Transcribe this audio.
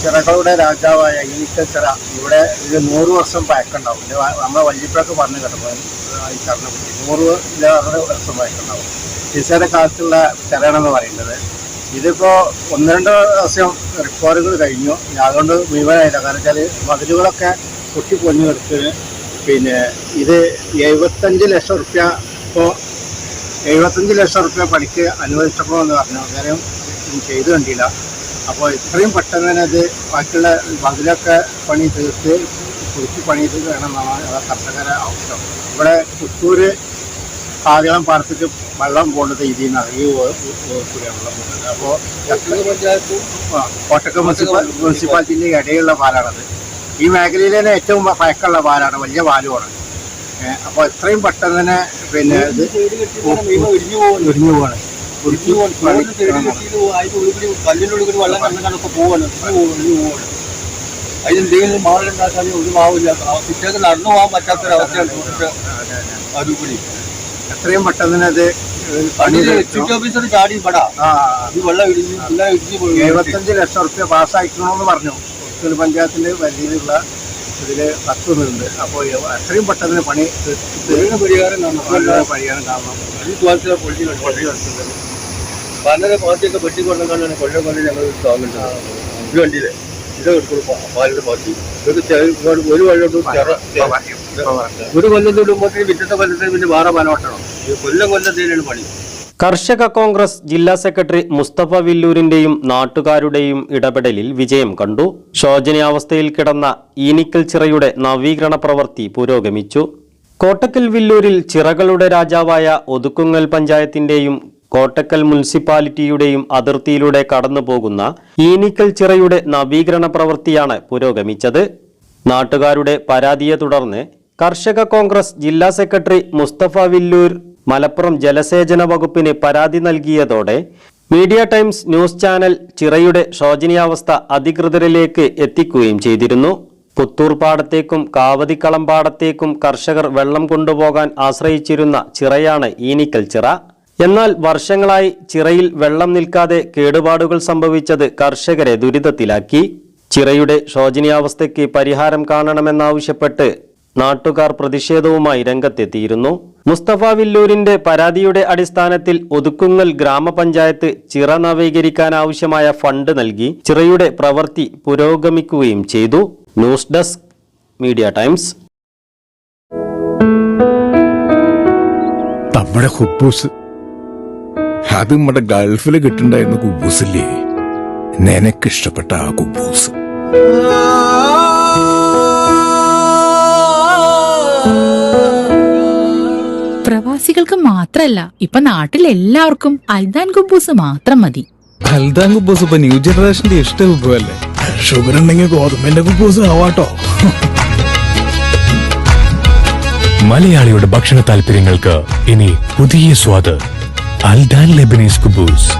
ചിറകളുടെ രാജാവായ ഈനിക്കൽ ചിറ ഇവിടെ ഇത് നൂറ് വർഷം പഴക്കുണ്ടാവും നമ്മളെ വല്യപ്പഴൊക്കെ പറഞ്ഞു ഈ ചിറനെ പറ്റി നൂറ് ഇല്ലാതെ വർഷം പഴക്കുണ്ടാവും ടീച്ചറുടെ കാലത്തുള്ള ചിറയാണെന്ന് പറയുന്നത്. ഇതിപ്പോൾ ഒന്ന് രണ്ട് ദിവസം റിക്കോർഡുകൾ കഴിഞ്ഞു. അതുകൊണ്ട് മുഴുവനായില്ല കാരണം വെച്ചാൽ മതിലുകളൊക്കെ പൊട്ടി പൊഞ്ഞു കിടക്കുന്നത് പിന്നെ ഇത് എഴുപത്തഞ്ച് ലക്ഷം റുപ്യ ഇപ്പോൾ എഴുപത്തഞ്ച് ലക്ഷം റുപ്യ പണിക്ക് അനുവദിച്ചപ്പോൾ എന്ന് പറഞ്ഞു അന്നേരം ചെയ്തു കണ്ടില്ല. അപ്പോൾ ഇത്രയും പെട്ടെന്ന് തന്നെ അത് ബാക്കിയുള്ള മതിലൊക്കെ പണി തീർത്ത് കുറിച്ച് പണി ചെയ്ത് വേണമെന്നാണ് കർഷകരെ ആവശ്യം. ഇവിടെ പുത്തൂർ ആദ്യം പാടത്തേക്ക് വെള്ളം പോകുന്നത് ഇതിൽ നിന്നാണ് ഈ ഓ- ഓ- കൂടിയാണ് വെള്ളം പോകുന്നത് അപ്പോൾ കോട്ടക്കം കോട്ടക്കൽ മുനിസിപ്പാലിറ്റിന്റെ ഇടയിലുള്ള പാലാണത് ഈ മേഖലയിൽ തന്നെ ഏറ്റവും പഴക്കമുള്ള പാലാണ് വലിയ പാലുമാണ്. അപ്പോൾ എത്രയും പെട്ടെന്ന് തന്നെ പിന്നെ ഇത് ഒരിഞ്ഞു പോവാണ് ഒരിഞ്ഞു കല്ലിനുള്ളിൽ വെള്ളം കണ്ണൊക്കെ പോവാണ്. അതിനെന്തെങ്കിലും മാറുണ്ടാക്കാനും ഒരു മാവില്ല കുട്ടികൾക്ക് നടന്നു പോകാൻ പറ്റാത്തൊരവസ്ഥയാണ് എത്രയും പെട്ടെന്ന് അത് ഓഫീസർ ചാടി പടാ ഈ വെള്ളം ഇടിഞ്ഞ് എഴുപത്തഞ്ച് ലക്ഷം റുപ്യ പാസ്സാക്കണമെന്ന് പറഞ്ഞു. പഞ്ചായത്തിന്റെ പരിധിയിലുള്ള ഇതിൽ കത്തുന്നുണ്ട് അപ്പോൾ എത്രയും പെട്ടെന്ന് പണി പരിഹാരം പരിഹാരം കാണണം. ഈ പലരെ പാർട്ടിയൊക്കെ വെട്ടി കൊണ്ടുകൊണ്ടാണ് കൊല്ലം കൊല്ലം ഞങ്ങൾ താങ്ങുന്നത് ഇത് കണ്ടില്ലേ ഇത് പാലിന്റെ പാർട്ടി. ഇതൊക്കെ ഒരു കൊല്ലം ഒരു കൊല്ലം പിറ്റത്തെ കൊല്ലത്തിന് പിന്നെ വേറെ ഈ കൊല്ലം കൊല്ലത്തേനാണ് പണി. കർഷക കോൺഗ്രസ് ജില്ലാ സെക്രട്ടറി മുസ്തഫ വില്ലൂരിന്റെയും നാട്ടുകാരുടെയും ഇടപെടലിൽ വിജയം കണ്ടു. ശോചനീയാവസ്ഥയിൽ കിടന്ന ഈനിക്കൽ ചിറയുടെ നവീകരണ പ്രവൃത്തി പുരോഗമിച്ചു. കോട്ടക്കൽ വില്ലൂരിൽ ചിറകളുടെ രാജാവായ ഒതുക്കുങ്ങൽ പഞ്ചായത്തിന്റെയും കോട്ടക്കൽ മുനിസിപ്പാലിറ്റിയുടെയും അതിർത്തിയിലൂടെ കടന്നുപോകുന്ന ഈനിക്കൽ ചിറയുടെ നവീകരണ പ്രവൃത്തിയാണ് പുരോഗമിച്ചത്. നാട്ടുകാരുടെ പരാതിയെ തുടർന്ന് കർഷക കോൺഗ്രസ് ജില്ലാ സെക്രട്ടറി മുസ്തഫ വില്ലൂർ മലപ്പുറം ജലസേചന വകുപ്പിന് പരാതി നൽകിയതോടെ മീഡിയ ടൈംസ് ന്യൂസ് ചാനൽ ചിറയുടെ ശോചനീയാവസ്ഥ അധികൃതരിലേക്ക് എത്തിക്കുകയും ചെയ്തിരുന്നു. പുത്തൂർ പാടത്തേക്കും കാവതിക്കളം പാടത്തേക്കും കർഷകർ വെള്ളം കൊണ്ടുപോകാൻ ആശ്രയിച്ചിരുന്ന ചിറയാണ് ഈനിക്കൽ ചിറ. എന്നാൽ വർഷങ്ങളായി ചിറയിൽ വെള്ളം നിൽക്കാതെ കേടുപാടുകൾ സംഭവിച്ചത് കർഷകരെ ദുരിതത്തിലാക്കി. ചിറയുടെ ശോചനീയാവസ്ഥയ്ക്ക് പരിഹാരം കാണണമെന്നാവശ്യപ്പെട്ട് നാട്ടുകാർ പ്രതിഷേധവുമായി രംഗത്തെത്തിയിരുന്നു. മുസ്തഫ വില്ലൂരിന്റെ പരാതിയുടെ അടിസ്ഥാനത്തിൽ ഒതുക്കുങ്ങൽ ഗ്രാമപഞ്ചായത്ത് ചിറ നവീകരിക്കാനാവശ്യമായ ഫണ്ട് നൽകി ചിറയുടെ പ്രവൃത്തി പുരോഗമിക്കുകയും ചെയ്തു. News desk media times. നമ്മുടെ ഹുബൂസ്. അത് നമ്മുടെ ഗൾഫിൽ കിട്ടുണ്ടായിരുന്ന കുബൂസില്ലേ? നിനക്കിഷ്ടപ്പെട്ട ആ കുബൂസ്. മാത്രല്ല ഇപ്പൊ നാട്ടിൽ എല്ലാവർക്കും അൽദാൻ കുബൂസ് മാത്രം മതി. അൽദാൻ കുബൂസ് ഇപ്പൊ ന്യൂ ജനറേഷന്റെ ഇഷ്ട വിഭവല്ലേ ഷുഗർ ഉണ്ടെങ്കിൽ ഗോതമ്പിന്റെ കുബൂസ് ആവാട്ടോ. മലയാളിയുടെ ഭക്ഷണ താല്പര്യങ്ങൾക്ക് ഇനി പുതിയ സ്വാദ് അൽദാൻ ലെബനീസ് കുബൂസ്.